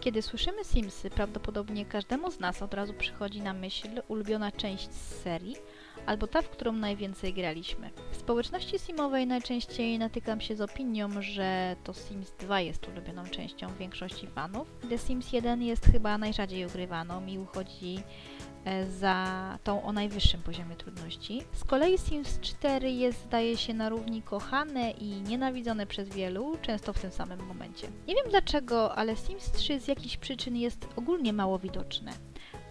Kiedy słyszymy Simsy, prawdopodobnie każdemu z nas od razu przychodzi na myśl ulubiona część z serii, albo ta, w którą najwięcej graliśmy. W społeczności simowej najczęściej natykam się z opinią, że to Sims 2 jest ulubioną częścią większości fanów. The Sims 1 jest chyba najrzadziej ogrywaną i uchodzi za tą o najwyższym poziomie trudności. Z kolei Sims 4 jest, zdaje się, na równi kochane i nienawidzone przez wielu, często w tym samym momencie. Nie wiem dlaczego, ale Sims 3 z jakichś przyczyn jest ogólnie mało widoczne,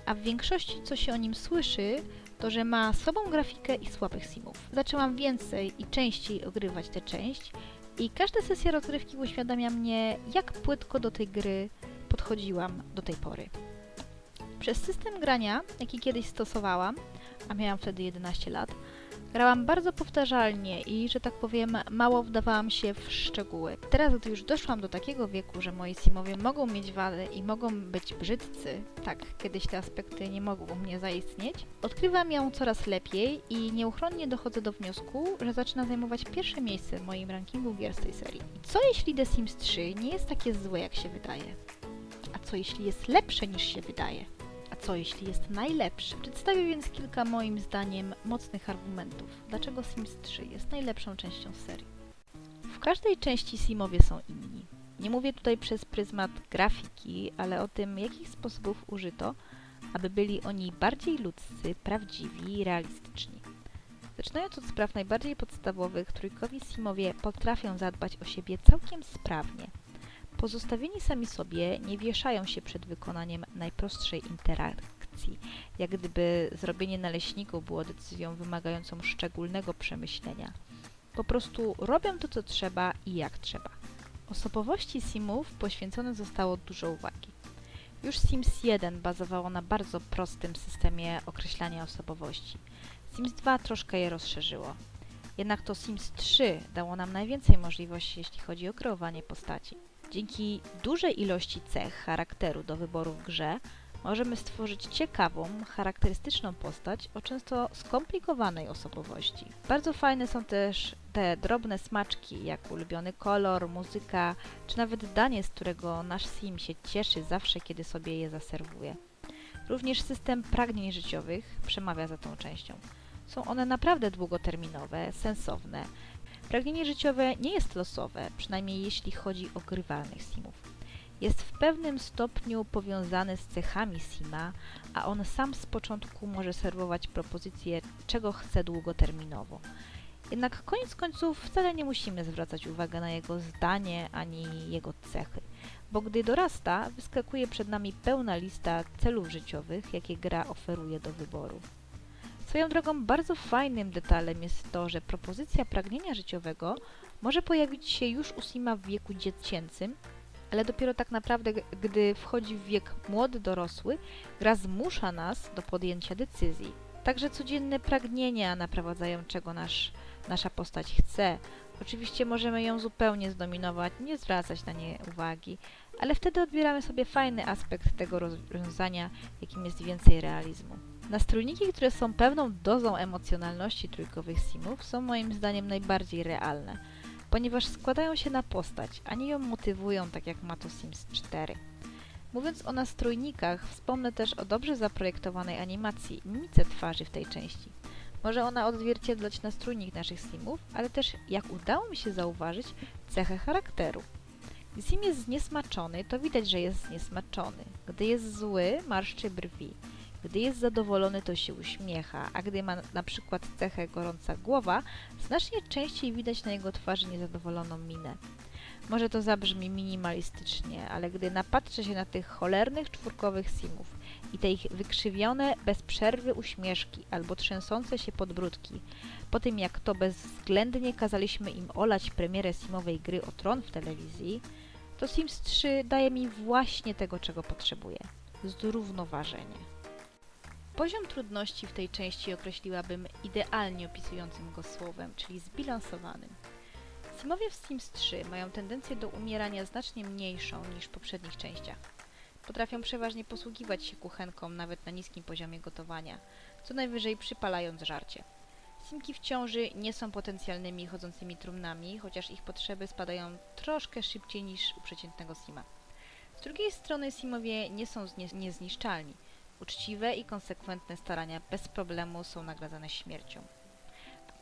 a w większości co się o nim słyszy, to że ma słabą grafikę i słabych simów. Zaczęłam więcej i częściej ogrywać tę część i każda sesja rozgrywki uświadamia mnie, jak płytko do tej gry podchodziłam do tej pory. Przez system grania, jaki kiedyś stosowałam, a miałam wtedy 11 lat, grałam bardzo powtarzalnie i, że tak powiem, mało wdawałam się w szczegóły. Teraz, gdy już doszłam do takiego wieku, że moi simowie mogą mieć wady i mogą być brzydcy, tak, kiedyś te aspekty nie mogły u mnie zaistnieć, odkrywam ją coraz lepiej i nieuchronnie dochodzę do wniosku, że zaczyna zajmować pierwsze miejsce w moim rankingu gier z tej serii. Co jeśli The Sims 3 nie jest takie złe, jak się wydaje? A co jeśli jest lepsze niż się wydaje? Co jeśli jest najlepszy? Przedstawię więc kilka moim zdaniem mocnych argumentów, dlaczego Sims 3 jest najlepszą częścią serii. W każdej części Simowie są inni. Nie mówię tutaj przez pryzmat grafiki, ale o tym, jakich sposobów użyto, aby byli oni bardziej ludzcy, prawdziwi i realistyczni. Zaczynając od spraw najbardziej podstawowych, trójkowi Simowie potrafią zadbać o siebie całkiem sprawnie. Pozostawieni sami sobie nie wieszają się przed wykonaniem najprostszej interakcji, jak gdyby zrobienie naleśników było decyzją wymagającą szczególnego przemyślenia. Po prostu robią to, co trzeba i jak trzeba. Osobowości Simów poświęcone zostało dużo uwagi. Już Sims 1 bazowało na bardzo prostym systemie określania osobowości. Sims 2 troszkę je rozszerzyło. Jednak to Sims 3 dało nam najwięcej możliwości, jeśli chodzi o kreowanie postaci. Dzięki dużej ilości cech charakteru do wyboru w grze możemy stworzyć ciekawą, charakterystyczną postać o często skomplikowanej osobowości. Bardzo fajne są też te drobne smaczki, jak ulubiony kolor, muzyka, czy nawet danie, z którego nasz sim się cieszy zawsze, kiedy sobie je zaserwuje. Również system pragnień życiowych przemawia za tą częścią. Są one naprawdę długoterminowe, sensowne, Pragnienie życiowe nie jest losowe, przynajmniej jeśli chodzi o grywalnych simów. Jest w pewnym stopniu powiązany z cechami sima, a on sam z początku może serwować propozycję, czego chce długoterminowo. Jednak koniec końców wcale nie musimy zwracać uwagi na jego zdanie ani jego cechy, bo gdy dorasta, wyskakuje przed nami pełna lista celów życiowych, jakie gra oferuje do wyboru. Swoją drogą bardzo fajnym detalem jest to, że propozycja pragnienia życiowego może pojawić się już u Sima w wieku dziecięcym, ale dopiero tak naprawdę, gdy wchodzi w wiek młody dorosły, gra zmusza nas do podjęcia decyzji. Także codzienne pragnienia naprowadzają, czego nasz, nasza postać chce. Oczywiście możemy ją zupełnie zdominować, nie zwracać na nie uwagi, ale wtedy odbieramy sobie fajny aspekt tego rozwiązania, jakim jest więcej realizmu. Nastrojniki, które są pewną dozą emocjonalności trójkowych simów, są moim zdaniem najbardziej realne, ponieważ składają się na postać, a nie ją motywują tak jak ma to Sims 4. Mówiąc o nastrojnikach, wspomnę też o dobrze zaprojektowanej animacji mimice twarzy w tej części. Może ona odzwierciedlać nastrójnik naszych simów, ale też, jak udało mi się zauważyć, cechę charakteru. Gdy sim jest zniesmaczony, to widać, że jest zniesmaczony. Gdy jest zły, marszczy brwi. Gdy jest zadowolony, to się uśmiecha, a gdy ma na przykład cechę gorąca głowa, znacznie częściej widać na jego twarzy niezadowoloną minę. Może to zabrzmi minimalistycznie, ale gdy napatrzę się na tych cholernych czwórkowych simów i te ich wykrzywione, bez przerwy uśmieszki albo trzęsące się podbródki, po tym jak to bezwzględnie kazaliśmy im olać premierę simowej gry o tron w telewizji, to Sims 3 daje mi właśnie tego, czego potrzebuję. Zrównoważenie. Poziom trudności w tej części określiłabym idealnie opisującym go słowem, czyli zbilansowanym. Simowie w Sims 3 mają tendencję do umierania znacznie mniejszą niż w poprzednich częściach. Potrafią przeważnie posługiwać się kuchenką nawet na niskim poziomie gotowania, co najwyżej przypalając żarcie. Simki w ciąży nie są potencjalnymi chodzącymi trumnami, chociaż ich potrzeby spadają troszkę szybciej niż u przeciętnego Sima. Z drugiej strony Simowie nie są niezniszczalni. Uczciwe i konsekwentne starania bez problemu są nagradzane śmiercią.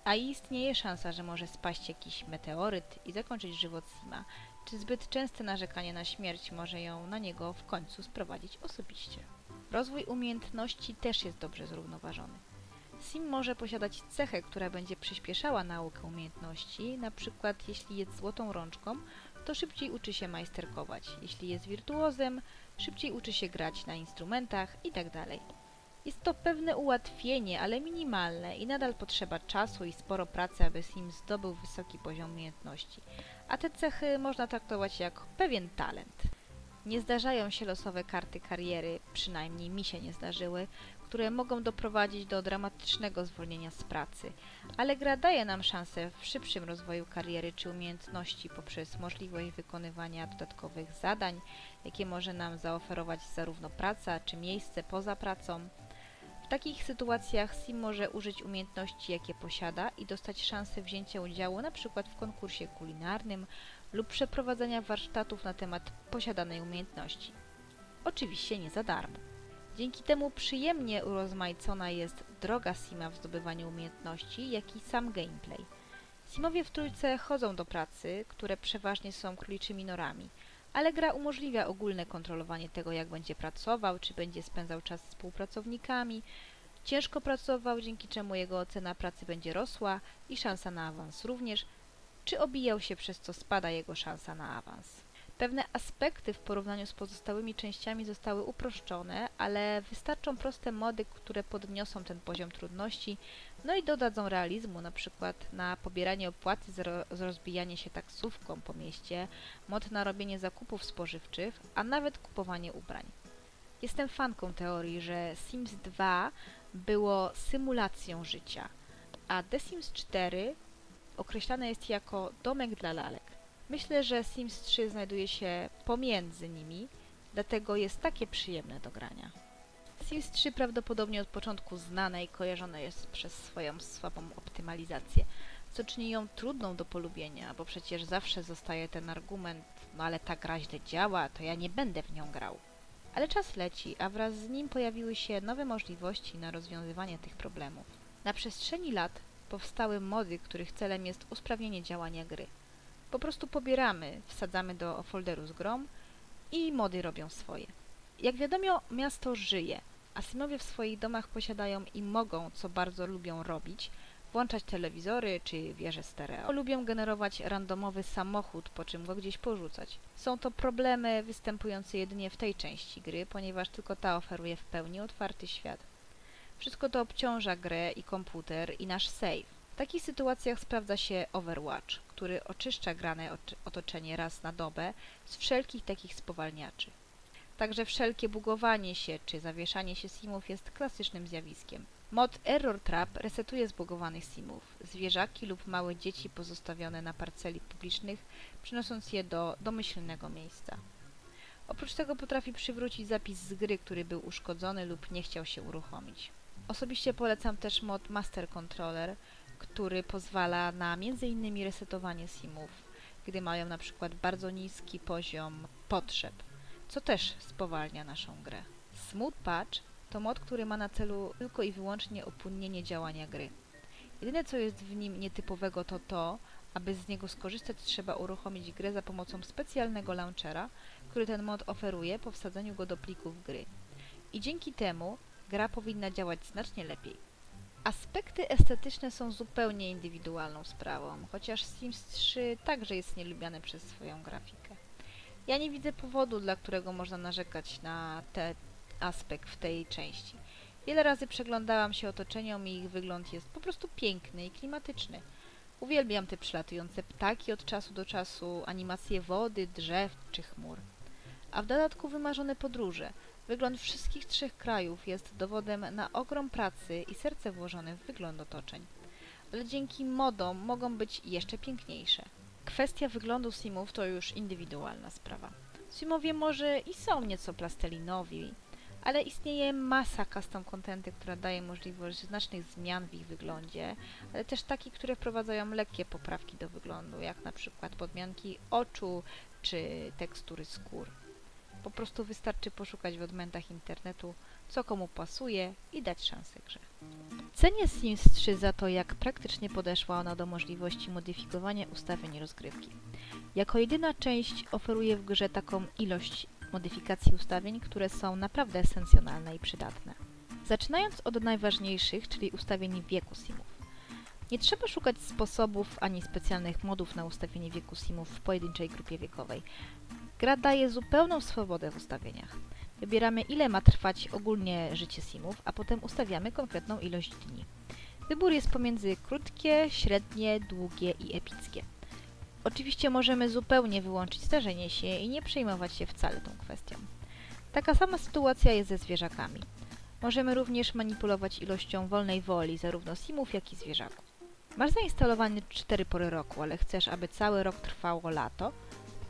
A istnieje szansa, że może spaść jakiś meteoryt i zakończyć żywot Sima, czy zbyt częste narzekanie na śmierć może ją na niego w końcu sprowadzić osobiście. Rozwój umiejętności też jest dobrze zrównoważony. Sim może posiadać cechę, która będzie przyspieszała naukę umiejętności, na przykład jeśli jest złotą rączką, to szybciej uczy się majsterkować, jeśli jest wirtuozem, szybciej uczy się grać na instrumentach itd. Jest to pewne ułatwienie, ale minimalne i nadal potrzeba czasu i sporo pracy, aby Sim zdobył wysoki poziom umiejętności, a te cechy można traktować jak pewien talent. Nie zdarzają się losowe karty kariery, przynajmniej mi się nie zdarzyły, które mogą doprowadzić do dramatycznego zwolnienia z pracy, ale gra daje nam szansę w szybszym rozwoju kariery czy umiejętności poprzez możliwość wykonywania dodatkowych zadań, jakie może nam zaoferować zarówno praca czy miejsce poza pracą. W takich sytuacjach Sim może użyć umiejętności, jakie posiada i dostać szansę wzięcia udziału np. w konkursie kulinarnym lub przeprowadzenia warsztatów na temat posiadanej umiejętności. Oczywiście nie za darmo. Dzięki temu przyjemnie urozmaicona jest droga Sima w zdobywaniu umiejętności, jak i sam gameplay. Simowie w trójce chodzą do pracy, które przeważnie są króliczymi norami, ale gra umożliwia ogólne kontrolowanie tego, jak będzie pracował, czy będzie spędzał czas z współpracownikami, ciężko pracował, dzięki czemu jego ocena pracy będzie rosła i szansa na awans również, czy obijał się, przez co spada jego szansa na awans. Pewne aspekty w porównaniu z pozostałymi częściami zostały uproszczone, ale wystarczą proste mody, które podniosą ten poziom trudności, no i dodadzą realizmu, na przykład na pobieranie opłaty za rozbijanie się taksówką po mieście, mod na robienie zakupów spożywczych, a nawet kupowanie ubrań. Jestem fanką teorii, że Sims 2 było symulacją życia, a The Sims 4 określane jest jako domek dla lalek. Myślę, że Sims 3 znajduje się pomiędzy nimi, dlatego jest takie przyjemne do grania. Sims 3 prawdopodobnie od początku znane i kojarzone jest przez swoją słabą optymalizację, co czyni ją trudną do polubienia, bo przecież zawsze zostaje ten argument, no ale ta gra źle działa, to ja nie będę w nią grał. Ale czas leci, a wraz z nim pojawiły się nowe możliwości na rozwiązywanie tych problemów. Na przestrzeni lat powstały mody, których celem jest usprawnienie działania gry. Po prostu pobieramy, wsadzamy do folderu z grą i mody robią swoje. Jak wiadomo, miasto żyje, a Simowie w swoich domach posiadają i mogą, co bardzo lubią robić, włączać telewizory czy wieże stereo. Lubią generować randomowy samochód, po czym go gdzieś porzucać. Są to problemy występujące jedynie w tej części gry, ponieważ tylko ta oferuje w pełni otwarty świat. Wszystko to obciąża grę i komputer i nasz save. W takich sytuacjach sprawdza się Overwatch, który oczyszcza grane otoczenie raz na dobę z wszelkich takich spowalniaczy. Także wszelkie bugowanie się czy zawieszanie się simów jest klasycznym zjawiskiem. Mod Error Trap resetuje zbugowanych simów, zwierzaki lub małe dzieci pozostawione na parceli publicznych, przynosząc je do domyślnego miejsca. Oprócz tego potrafi przywrócić zapis z gry, który był uszkodzony lub nie chciał się uruchomić. Osobiście polecam też mod Master Controller, który pozwala na m.in. resetowanie simów, gdy mają na przykład bardzo niski poziom potrzeb, co też spowalnia naszą grę. Smooth Patch to mod, który ma na celu tylko i wyłącznie opłynnienie działania gry. Jedyne co jest w nim nietypowego to to, aby z niego skorzystać trzeba uruchomić grę za pomocą specjalnego launchera, który ten mod oferuje po wsadzeniu go do plików gry. I dzięki temu gra powinna działać znacznie lepiej. Aspekty estetyczne są zupełnie indywidualną sprawą, chociaż Sims 3 także jest nielubiane przez swoją grafikę. Ja nie widzę powodu, dla którego można narzekać na ten aspekt w tej części. Wiele razy przeglądałam się otoczeniom i ich wygląd jest po prostu piękny i klimatyczny. Uwielbiam te przylatujące ptaki od czasu do czasu, animacje wody, drzew czy chmur. A w dodatku wymarzone podróże. Wygląd wszystkich trzech krajów jest dowodem na ogrom pracy i serce włożone w wygląd otoczeń. Ale dzięki modom mogą być jeszcze piękniejsze. Kwestia wyglądu simów to już indywidualna sprawa. Simowie może i są nieco plastelinowi, ale istnieje masa custom contenty, która daje możliwość znacznych zmian w ich wyglądzie, ale też takie, które wprowadzają lekkie poprawki do wyglądu, jak na przykład podmianki oczu czy tekstury skór. Po prostu wystarczy poszukać w odmętach internetu, co komu pasuje i dać szansę grze. Cenię Sims 3 za to, jak praktycznie podeszła ona do możliwości modyfikowania ustawień rozgrywki. Jako jedyna część oferuje w grze taką ilość modyfikacji ustawień, które są naprawdę esencjonalne i przydatne. Zaczynając od najważniejszych, czyli ustawień wieku simów. Nie trzeba szukać sposobów ani specjalnych modów na ustawienie wieku simów w pojedynczej grupie wiekowej. Gra daje zupełną swobodę w ustawieniach. Wybieramy ile ma trwać ogólnie życie simów, a potem ustawiamy konkretną ilość dni. Wybór jest pomiędzy krótkie, średnie, długie i epickie. Oczywiście możemy zupełnie wyłączyć starzenie się i nie przejmować się wcale tą kwestią. Taka sama sytuacja jest ze zwierzakami. Możemy również manipulować ilością wolnej woli zarówno simów, jak i zwierzaków. Masz zainstalowane 4 pory roku, ale chcesz, aby cały rok trwało lato?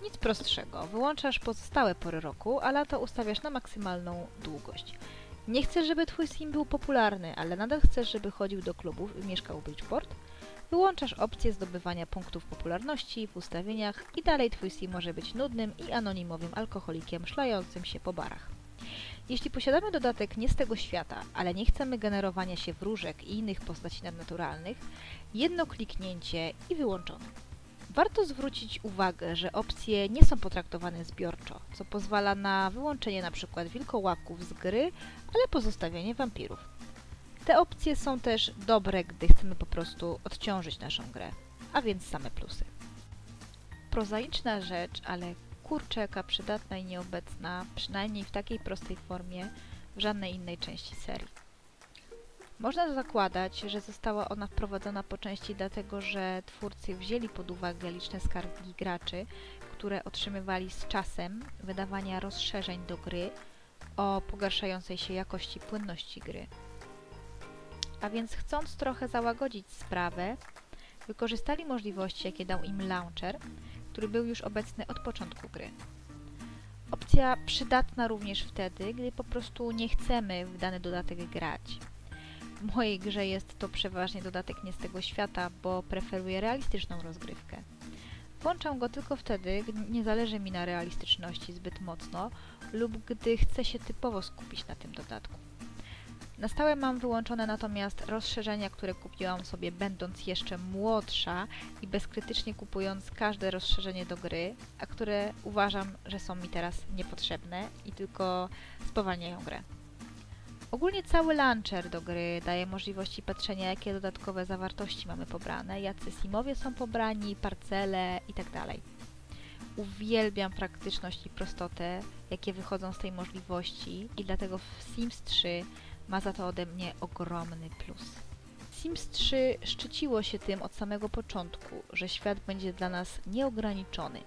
Nic prostszego. Wyłączasz pozostałe pory roku, a lato ustawiasz na maksymalną długość. Nie chcesz, żeby twój sim był popularny, ale nadal chcesz, żeby chodził do klubów i mieszkał w Bridgeport? Wyłączasz opcję zdobywania punktów popularności w ustawieniach i dalej twój sim może być nudnym i anonimowym alkoholikiem szlającym się po barach. Jeśli posiadamy dodatek nie z tego świata, ale nie chcemy generowania się wróżek i innych postaci nadnaturalnych, jedno kliknięcie i wyłączone. Warto zwrócić uwagę, że opcje nie są potraktowane zbiorczo, co pozwala na wyłączenie np. wilkołaków z gry, ale pozostawienie wampirów. Te opcje są też dobre, gdy chcemy po prostu odciążyć naszą grę, a więc same plusy. Prozaiczna rzecz, ale kurczę jaka przydatna i nieobecna, przynajmniej w takiej prostej formie, w żadnej innej części serii. Można zakładać, że została ona wprowadzona po części dlatego, że twórcy wzięli pod uwagę liczne skargi graczy, które otrzymywali z czasem wydawania rozszerzeń do gry o pogarszającej się jakości płynności gry. A więc chcąc trochę załagodzić sprawę, wykorzystali możliwości, jakie dał im launcher, który był już obecny od początku gry. Opcja przydatna również wtedy, gdy po prostu nie chcemy w dany dodatek grać. W mojej grze jest to przeważnie dodatek nie z tego świata, bo preferuję realistyczną rozgrywkę. Włączam go tylko wtedy, gdy nie zależy mi na realistyczności zbyt mocno lub gdy chcę się typowo skupić na tym dodatku. Na stałe mam wyłączone natomiast rozszerzenia, które kupiłam sobie będąc jeszcze młodsza i bezkrytycznie kupując każde rozszerzenie do gry, a które uważam, że są mi teraz niepotrzebne i tylko spowalniają grę. Ogólnie cały launcher do gry daje możliwości patrzenia, jakie dodatkowe zawartości mamy pobrane, jacy simowie są pobrani, parcele itd. Uwielbiam praktyczność i prostotę, jakie wychodzą z tej możliwości i dlatego w Sims 3 ma za to ode mnie ogromny plus. Sims 3 szczyciło się tym od samego początku, że świat będzie dla nas nieograniczony.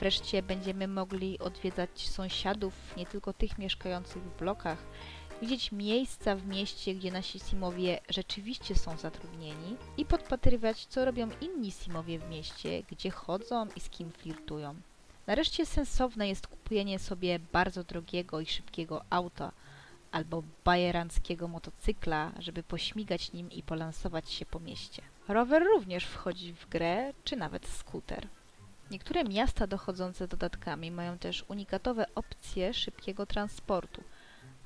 Wreszcie będziemy mogli odwiedzać sąsiadów, nie tylko tych mieszkających w blokach, widzieć miejsca w mieście, gdzie nasi simowie rzeczywiście są zatrudnieni i podpatrywać, co robią inni simowie w mieście, gdzie chodzą i z kim flirtują. Nareszcie sensowne jest kupienie sobie bardzo drogiego i szybkiego auta albo bajeranckiego motocykla, żeby pośmigać nim i polansować się po mieście. Rower również wchodzi w grę, czy nawet skuter. Niektóre miasta dochodzące dodatkami mają też unikatowe opcje szybkiego transportu –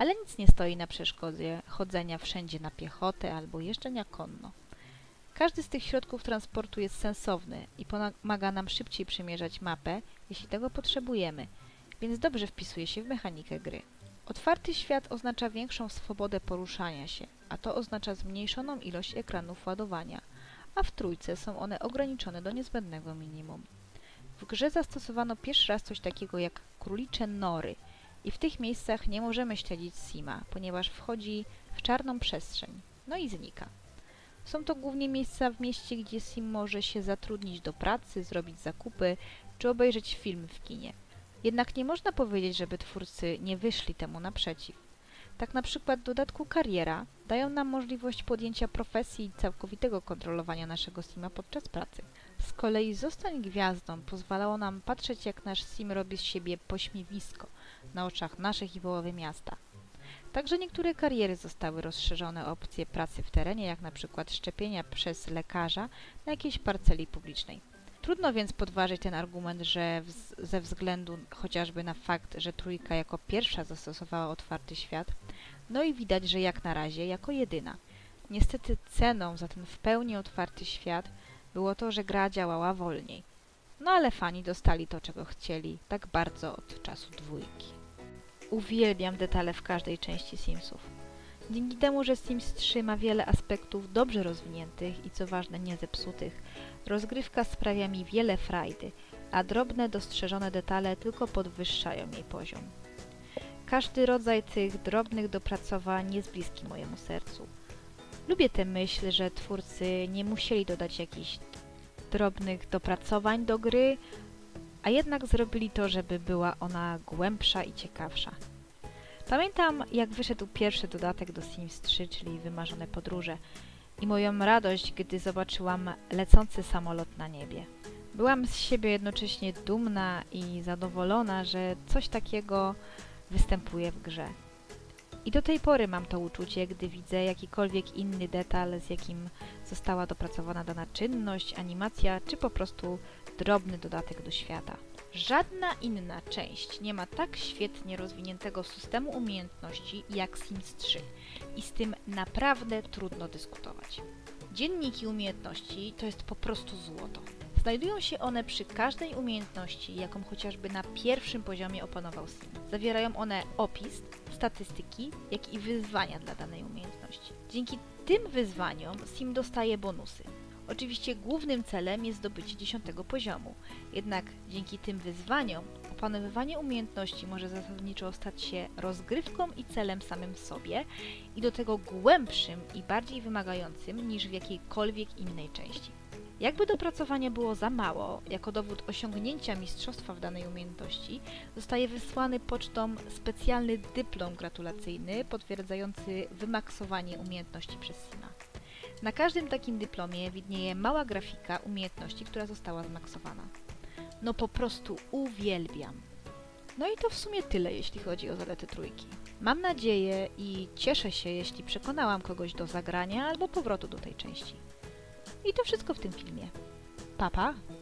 ale nic nie stoi na przeszkodzie chodzenia wszędzie na piechotę albo jeżdżenia konno. Każdy z tych środków transportu jest sensowny i pomaga nam szybciej przemierzać mapę, jeśli tego potrzebujemy, więc dobrze wpisuje się w mechanikę gry. Otwarty świat oznacza większą swobodę poruszania się, a to oznacza zmniejszoną ilość ekranów ładowania, a w trójce są one ograniczone do niezbędnego minimum. W grze zastosowano pierwszy raz coś takiego jak królicze nory – i w tych miejscach nie możemy śledzić Sima, ponieważ wchodzi w czarną przestrzeń, no i znika. Są to głównie miejsca w mieście, gdzie Sim może się zatrudnić do pracy, zrobić zakupy czy obejrzeć film w kinie. Jednak nie można powiedzieć, żeby twórcy nie wyszli temu naprzeciw. Tak na przykład w dodatku kariera dają nam możliwość podjęcia profesji i całkowitego kontrolowania naszego Sima podczas pracy. Z kolei Zostań Gwiazdą pozwalało nam patrzeć jak nasz Sim robi z siebie pośmiewisko – na oczach naszych i połowy miasta. Także niektóre kariery zostały rozszerzone o opcje pracy w terenie, jak na przykład szczepienia przez lekarza na jakiejś parceli publicznej. Trudno więc podważyć ten argument, że ze względu chociażby na fakt, że trójka jako pierwsza zastosowała otwarty świat, no i widać, że jak na razie jako jedyna. Niestety ceną za ten w pełni otwarty świat było to, że gra działała wolniej. No ale fani dostali to, czego chcieli, tak bardzo od czasu dwójki. Uwielbiam detale w każdej części Simsów. Dzięki temu, że Sims 3 ma wiele aspektów dobrze rozwiniętych i co ważne nie zepsutych, rozgrywka sprawia mi wiele frajdy, a drobne dostrzeżone detale tylko podwyższają jej poziom. Każdy rodzaj tych drobnych dopracowań jest bliski mojemu sercu. Lubię tę myśl, że twórcy nie musieli dodać jakichś drobnych dopracowań do gry, a jednak zrobili to, żeby była ona głębsza i ciekawsza. Pamiętam, jak wyszedł pierwszy dodatek do Sims 3, czyli Wymarzone Podróże i moją radość, gdy zobaczyłam lecący samolot na niebie. Byłam z siebie jednocześnie dumna i zadowolona, że coś takiego występuje w grze. I do tej pory mam to uczucie, gdy widzę jakikolwiek inny detal, z jakim została dopracowana dana czynność, animacja, czy po prostu drobny dodatek do świata. Żadna inna część nie ma tak świetnie rozwiniętego systemu umiejętności jak Sims 3 i z tym naprawdę trudno dyskutować. Dzienniki umiejętności to jest po prostu złoto. Znajdują się one przy każdej umiejętności, jaką chociażby na pierwszym poziomie opanował Sim. Zawierają one opis, statystyki, jak i wyzwania dla danej umiejętności. Dzięki tym wyzwaniom Sim dostaje bonusy. Oczywiście głównym celem jest zdobycie 10 poziomu, jednak dzięki tym wyzwaniom opanowywanie umiejętności może zasadniczo stać się rozgrywką i celem samym w sobie i do tego głębszym i bardziej wymagającym niż w jakiejkolwiek innej części. Jakby dopracowania było za mało, jako dowód osiągnięcia mistrzostwa w danej umiejętności, zostaje wysłany pocztą specjalny dyplom gratulacyjny potwierdzający wymaksowanie umiejętności przez Sima. Na każdym takim dyplomie widnieje mała grafika umiejętności, która została zmaksowana. No po prostu uwielbiam. No i to w sumie tyle, jeśli chodzi o zalety trójki. Mam nadzieję i cieszę się, jeśli przekonałam kogoś do zagrania albo powrotu do tej części. I to wszystko w tym filmie. Papa! Pa.